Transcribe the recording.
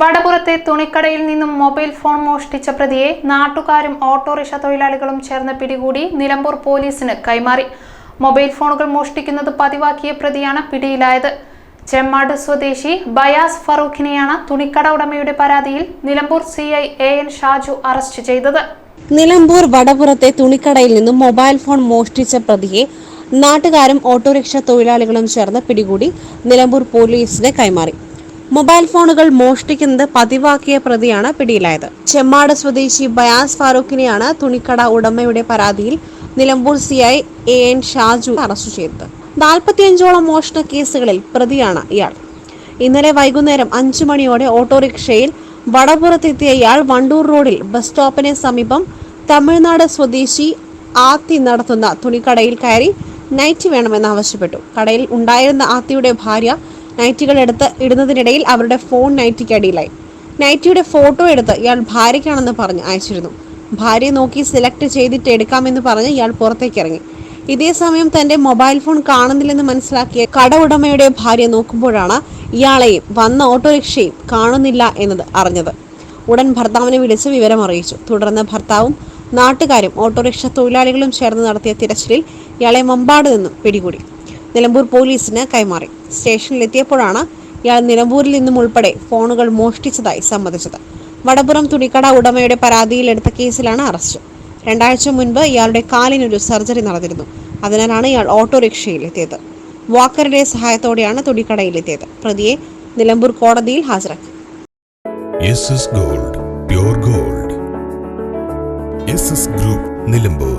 വടപുറത്തെ തുണിക്കടയിൽ നിന്നും mobile phone മോഷ്ടിച്ച പ്രതിയെ നാട്ടുകാരും ഓട്ടോറിക്ഷ തൊഴിലാളികളും ചേർന്ന് പിടികൂടി നിലമ്പൂർ പോലീസിന് കൈമാറി. മൊബൈൽ ഫോണുകൾ മോഷ്ടിക്കുന്നത് പതിവാക്കിയ പ്രതിയാണ് പിടിയിലായത്. ചെമ്മാട് സ്വദേശി ബയാസ് ഫറൂഖിനെയാണ് തുണിക്കട ഉടമയുടെ പരാതിയിൽ Nilambur C I A N Shaju arrest ചെയ്തത്. നിലമ്പൂർ വടപുറത്തെ തുണിക്കടയിൽ നിന്നും മൊബൈൽ ഫോൺ മോഷ്ടിച്ച പ്രതിയെ നാട്ടുകാരും ഓട്ടോറിക്ഷ തൊഴിലാളികളും ചേർന്ന് പിടികൂടി നിലമ്പൂർ പോലീസിന് കൈമാറി. മൊബൈൽ ഫോണുകൾ മോഷ്ടിക്കുന്നത് പതിവാക്കിയ പ്രതിയാണ് പിടിയിലായത്. ചെമ്മാട് സ്വദേശി ബയാസ് ഫാറൂഖിനെയാണ് തുണിക്കട ഉടമയുടെ പരാതിയിൽ Nilambur C I A N Shaju arrest ചെയ്തത്. നാൽപ്പത്തിയഞ്ചോളം മോഷണ കേസുകളിൽ പ്രതിയാണ് ഇയാൾ. ഇന്നലെ വൈകുന്നേരം അഞ്ചു മണിയോടെ ഓട്ടോറിക്ഷയിൽ വടപുറത്തെത്തിയ ഇയാൾ വണ്ടൂർ റോഡിൽ ബസ് സ്റ്റോപ്പിന് സമീപം തമിഴ്നാട് സ്വദേശി ആത്തി നടത്തുന്ന തുണിക്കടയിൽ കയറി നൈറ്റ് വേണമെന്ന് ആവശ്യപ്പെട്ടു കടയിൽ ഉണ്ടായിരുന്ന ആത്തിയുടെ ഭാര്യ നൈറ്റികൾ എടുത്ത് ഇടുന്നതിനിടയിൽ അവരുടെ ഫോൺ നൈറ്റിക്ക് അടിയിലായി നൈറ്റിയുടെ ഫോട്ടോ എടുത്ത് ഇയാൾ ഭാര്യയ്ക്കാണെന്ന് പറഞ്ഞ് അയച്ചിരുന്നു. ഭാര്യയെ നോക്കി സെലക്ട് ചെയ്തിട്ട് എടുക്കാമെന്ന് പറഞ്ഞ് ഇയാൾ പുറത്തേക്ക് ഇറങ്ങി ഇതേ സമയം തന്റെ മൊബൈൽ ഫോൺ കാണുന്നില്ലെന്ന് മനസ്സിലാക്കിയ കട ഉടമയുടെ ഭാര്യ നോക്കുമ്പോഴാണ് ഇയാളെയും വന്ന ഓട്ടോറിക്ഷയും കാണുന്നില്ല എന്നത് അറിഞ്ഞത്. ഉടൻ ഭർത്താവിനെ വിളിച്ച് വിവരം അറിയിച്ചു. തുടർന്ന് ഭർത്താവും നാട്ടുകാരും ഓട്ടോറിക്ഷ തൊഴിലാളികളും ചേർന്ന് നടത്തിയ തിരച്ചിലിൽ ഇയാളെ മമ്പാട് നിന്നും പിടികൂടി. നിലമ്പൂർ പോലീസിന് കൈമാറി. സ്റ്റേഷനിലെത്തിയപ്പോഴാണ് ഇയാൾ നിലമ്പൂരിൽ നിന്നും ഉൾപ്പെടെ ഫോണുകൾ മോഷ്ടിച്ചതായി സമ്മതിച്ചത്. വടപുറം തുണിക്കട ഉടമയുടെ പരാതിയിൽ എടുത്ത കേസിലാണ് അറസ്റ്റ്. രണ്ടാഴ്ച മുൻപ് ഇയാളുടെ കാലിനൊരു സർജറി നടന്നിരുന്നു. അതിനാലാണ് ഇയാൾ ഓട്ടോറിക്ഷയിൽ എത്തിയത് വാക്കറുടെ സഹായത്തോടെയാണ് തുണിക്കടയിൽ എത്തിയത് പ്രതിയെ നിലമ്പൂർ കോടതിയിൽ ഹാജരാക്കി. Gold gold group Nilambur